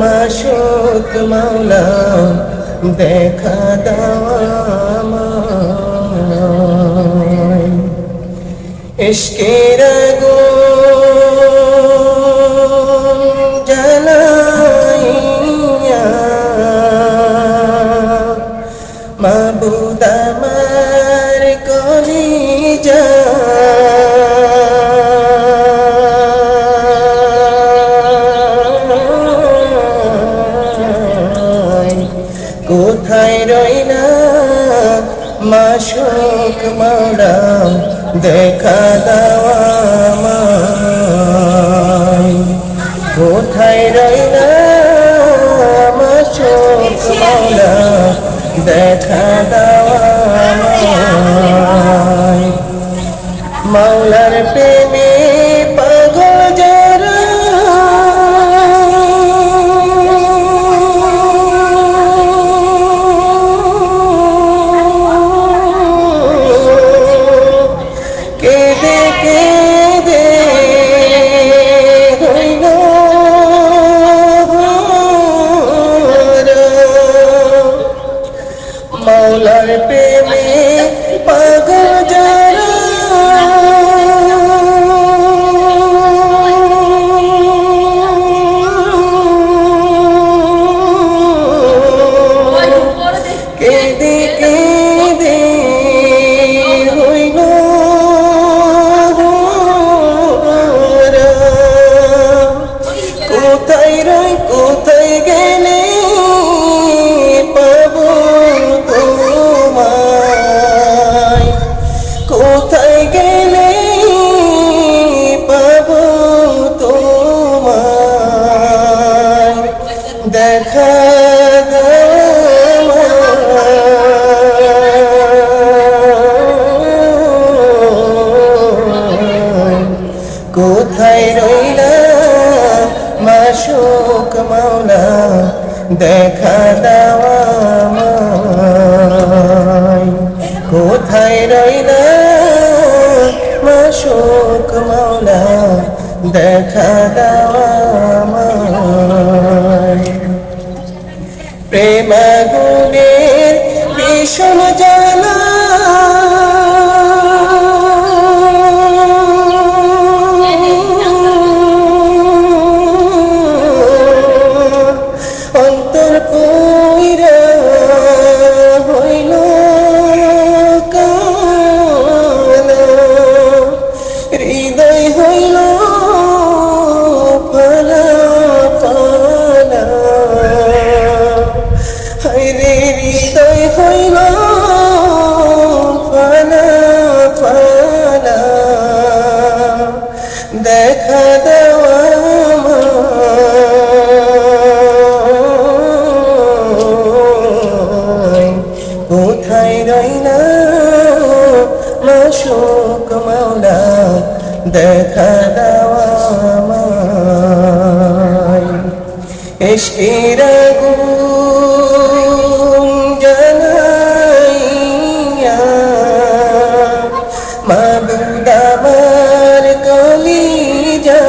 মাসুক মাওলা দেখা দেওয়া আমায়। ইশকের আগুন জ্বালাইয়া কোথায় রইনা মাসুক মাওলা দেখা দেওয়া। কোথায় রইনা মাসুক মাওলা দেখা দাওয়া। মাওলার প্রেমে দেখা দেওয়া। কোথায় রইলা মাসুক মৌলা দেখা দেওয়া আমায়। প্রেমাগুনের ভীষণ জ্বালা দেখা দেওয়া আমায়। ইশকের আগুন জ্বালাইয়া মাবুদ আমার কলিজা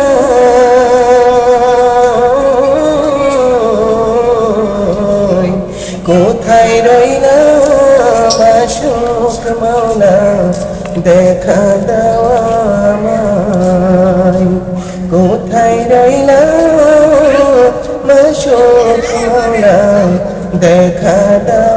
কোথায় রইলা মাসুক দেখা দেওয়া দেখা দেওয়া